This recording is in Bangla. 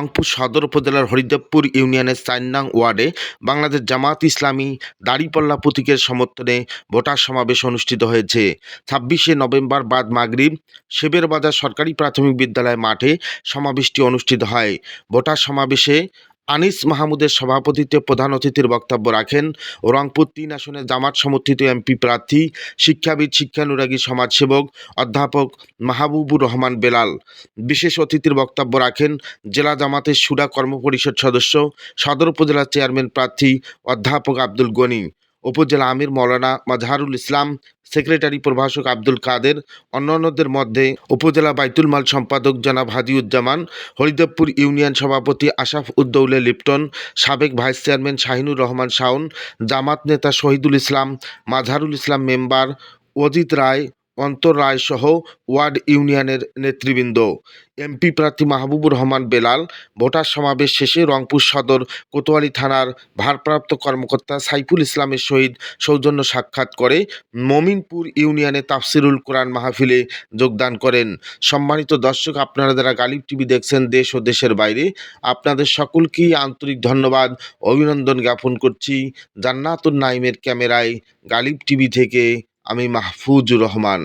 রংপুর সদর উপজেলার হরিদেবপুর ইউনিয়নের সাইনাং ওয়ার্ডে বাংলাদেশ জামাত ইসলামী দাড়িপাল্লা প্রতীকের সমর্থনে ভোটার সমাবেশ অনুষ্ঠিত হয়েছে। ছাব্বিশে নভেম্বর বাদ মাগরিব সেবের বাজার সরকারি প্রাথমিক বিদ্যালয় মাঠে সমাবেশটি অনুষ্ঠিত হয়। ভোটার সমাবেশে আনিস মাহমুদের সভাপতিত্বে প্রধান অতিথির বক্তব্য রাখেন। রংপুর তিন আসনে জামাত সমর্থিত এমপি প্রার্থী, শিক্ষাবিদ, শিক্ষানুরাগী সমাজসেবক, অধ্যাপক মাহবুবুর রহমান বেলাল। বিশেষ অতিথির বক্তব্য রাখেন জেলা জামাতের সুরা কর্মপরিষদ সদস্য, সদর উপজেলার চেয়ারম্যান প্রার্থী, অধ্যাপক আব্দুল গনি। উপজেলা আমির মৌলানা মাজহারুল ইসলাম, সেক্রেটারি প্রভাষক আব্দুল কাদের, অন্যান্যদের মধ্যে উপজেলা বাইতুল মাল সম্পাদক জনাব হাদিউজ্জামান, হরিদেবপুর ইউনিয়ন সভাপতি আশাফ উদ্দৌলে লিপ্টন, সাবেক ভাইস চেয়ারম্যান শাহিনুর রহমান শাওন, জামাত নেতা শহীদুল ইসলাম, মাজহারুল ইসলাম মেম্বার অজিত রায় অন্তর রায় সহ ওয়ার্ড ইউনিয়নের নেতৃবৃন্দ। এমপি প্রার্থী মাহবুবুর রহমান বেলাল ভোটার সমাবেশ শেষে রংপুর সদর কোতোয়ালি থানার ভারপ্রাপ্ত কর্মকর্তা সাইফুল ইসলামের সহিত সৌজন্য সাক্ষাৎ করে মমিনপুর ইউনিয়নে তাফসিরুল কোরআন মাহফিলে যোগদান করেন। সম্মানিত দর্শক, আপনারা যারা গালিব টিভি দেখছেন দেশ ও দেশের বাইরে, আপনাদের সকলকেই আন্তরিক ধন্যবাদ, অভিনন্দন জ্ঞাপন করছি জান্নাতুন নাইমের ক্যামেরায় গালিব টিভি থেকে আমি মাহফুজুর রহমান।